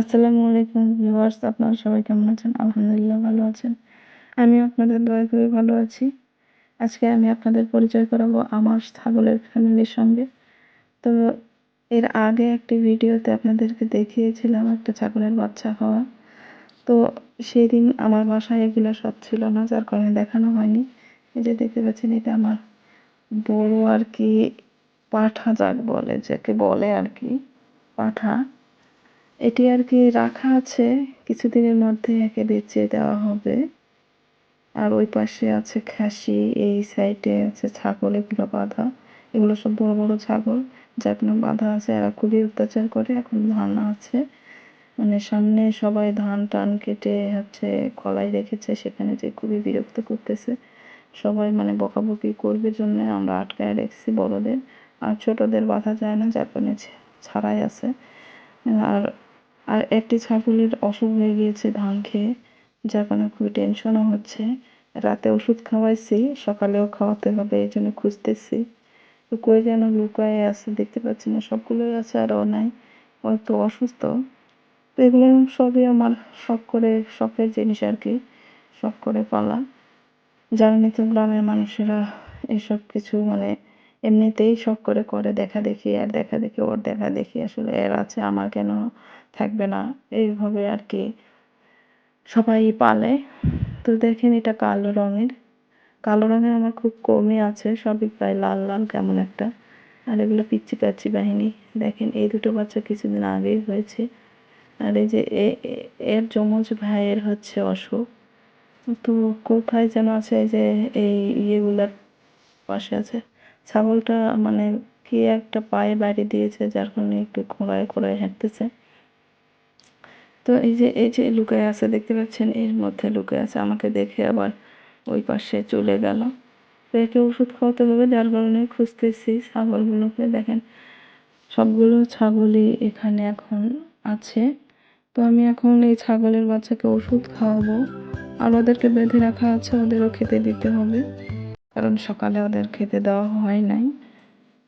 আসসালামু আলাইকুম ভিউয়ার্স, আপনারা সবাই কেমন আছেন? আলহামদুলিল্লাহ ভালো আছেন। আমি আপনাদের দয়া করে ভালো আছি। আজকে আমি আপনাদের পরিচয় করাবো আমার ছাগলের ফ্যামিলির সঙ্গে। তো এর আগে একটি ভিডিওতে আপনাদেরকে দেখিয়েছিলাম একটা ছাগলের বাচ্চা হওয়া। তো সেদিন আমার বাসায় এগুলো সব ছিল না, যার কারণে দেখানো হয়নি। এই যে দেখতে পাচ্ছেন, এটা আমার বড় আর কি পাঠা যাক বলে, যাকে বলে আর কি, পাঠা। এটি আর কি রাখা আছে। কিছুদিনের মধ্যে একে বেঁচে দেওয়া হবে। আর ওই পাশে আছে খাসি, এই সাইডে আছে ছাগল, এগুলো বাঁধা। এগুলো সব বড় বড় ছাগল। যা যেগুলো বাঁধা আছে। এরা খুবই অত্যাচার করে। এখন ধান আছে। মানে সামনে সবাই ধান টান কেটে হচ্ছে কলাই রেখেছে। সেখানে যে খুবই বিরক্ত করতেছে। সবাই মানে বকাবকি করবে জন্য আমরা আটকায় রেখেছি বড়দের। আর ছোটদের বাধা যায় না। কারণে ছাড়াই আছে। আর আর একটি ছাগলের অসুখ হয়ে গিয়েছে ধান খেয়ে, যার কারণে খুবই টেনশনও হচ্ছে। রাতে ওষুধ খাওয়াইছি, সকালেও খাওয়াতে হবে, এই জন্য খুঁজতেছি। তো কই যেন লুকায় আছে, দেখতে পাচ্ছি না, সবগুলোই আছে আর ও নাই হয়তো অসুস্থ। তো এগুলো সবই আমার শখ করে, শখের জিনিস আর কি, শখ করে পালা। জানেনি তো গ্রামের মানুষেরা এসব কিছু মানে এমনিতেই শখ করে করে, দেখা দেখি, আর দেখা দেখি, ওর দেখা দেখি, আসলে এর আছে, আমার কেন থাকবে না। এইভাবে আর কি সবাই পালে। তো দেখেন এটা কালো রঙের। কালো রঙের আমার খুব কমই আছে, সবই প্রায় লাল লাল কেমন একটা। আর এগুলো পিচ্ছি পাচ্ছি বাহিনী। দেখেন এই দুটো বাচ্চা কিছুদিন আগেই হয়েছে। আর এই যে এর যমজ ভাইয়ের হচ্ছে অসুখ তো কোথায় যেন আছে এই যে এই ইয়েগুলার পাশে আছে। ছাগলটা মানে কি একটা পায়ে বাড়ি দিয়েছে, যার কারণে একটু খোঁড়ায় খোঁড়ায় হাঁটতেছে। তো এই যে এই যে লুকায় আছে, দেখতে পাচ্ছেন? এর মধ্যে লুকায় আছে। আমাকে দেখে আবার ওই পাশে চলে গেল। তো একে ওষুধ খাওয়াতে হবে, যার কারণে খুঁজতেছি ছাগলগুলোকে। দেখেন, সবগুলো ছাগলই এখানে এখন আছে। তো আমি এখন এই ছাগলের বাচ্চাকে ওষুধ খাওয়াবো। আর ওদেরকে বেঁধে রাখা আছে, ওদেরও খেতে দিতে হবে। কারণ সকালে ওদের খেতে দেওয়া হয় নাই।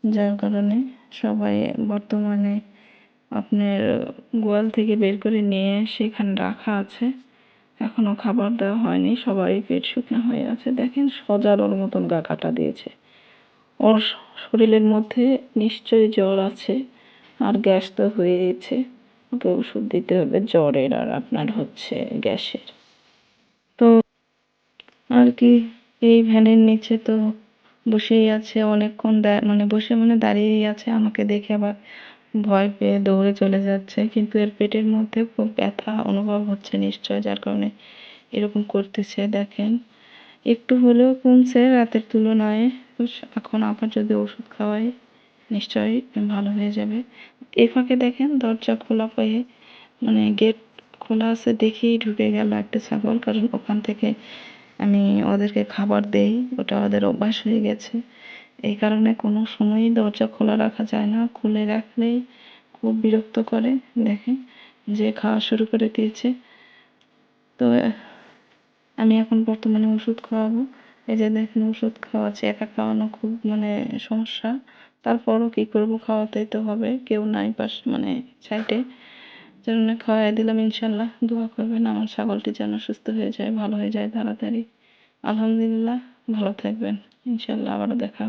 যার কারণে সবাই বর্তমানে আপনার গোয়াল থেকে বের করে নিয়ে সেখানে রাখা আছে। এখনও খাবার দেওয়া হয়নি, সবাই পেট শুকনো হয়ে আছে। দেখেন সজার ওর মতন গা কাটা দিয়েছে। ওর শরীরের মধ্যে নিশ্চয়ই জ্বর আছে, আর গ্যাস তো হয়েছে। ওকে ওষুধ দিতে হবে, জ্বরের আর আপনার হচ্ছে গ্যাসের। তো আর কি, এই ভ্যানের নিচে তো বসেই আছে, অনেকক্ষণ মানে বসে মানে দাঁড়িয়েই আছে। আমাকে দেখে আবার ভয় পেয়ে দৌড়ে চলে যাচ্ছে, কিন্তু এর পেটের মধ্যে খুব ব্যথা অনুভব হচ্ছে নিশ্চয়, যার কারণে এরকম করতেছে। দেখেন, একটু হলেও কমছে রাতের তুলনায়। এখন আবার যদি ওষুধ খাওয়াই, নিশ্চয়ই ভালো হয়ে যাবে। এ ফাঁকে দেখেন, দরজা খোলা পেয়ে মানে গেট খোলা আছে দেখেই ঢুকে গেল একটা ছাগল, কারণ ওখান থেকে আমি ওদেরকে খাবার দেই, ওটা ওদের অভ্যাস হয়ে গেছে। এই কারণে কোনো সময়ই দরজা খোলা রাখা যায় না। খুলে রাখলেই খুব বিরক্ত করে। দেখে যে খাওয়া শুরু করে দিয়েছে। তো, আমি এখন বর্তমানে ওষুধ খাওয়াবো। এই যে দেখেন ওষুধ খাওয়াচ্ছে, একা খাওয়ানো খুব মানে সমস্যা। তারপরও কী করব? খাওয়াতেই তো হবে। কেউ নাই পাশ মানে সাইডে। জন্য খাওয়াই দিলাম ইনশাল্লাহ। দোয়া করবেন আমার ছাগলটি যেন সুস্থ হয়ে যায়, ভালো হয়ে যায় তাড়াতাড়ি। আলহামদুলিল্লাহ, ভালো থাকবেন। ইনশাল্লাহ আবারও দেখা হবে।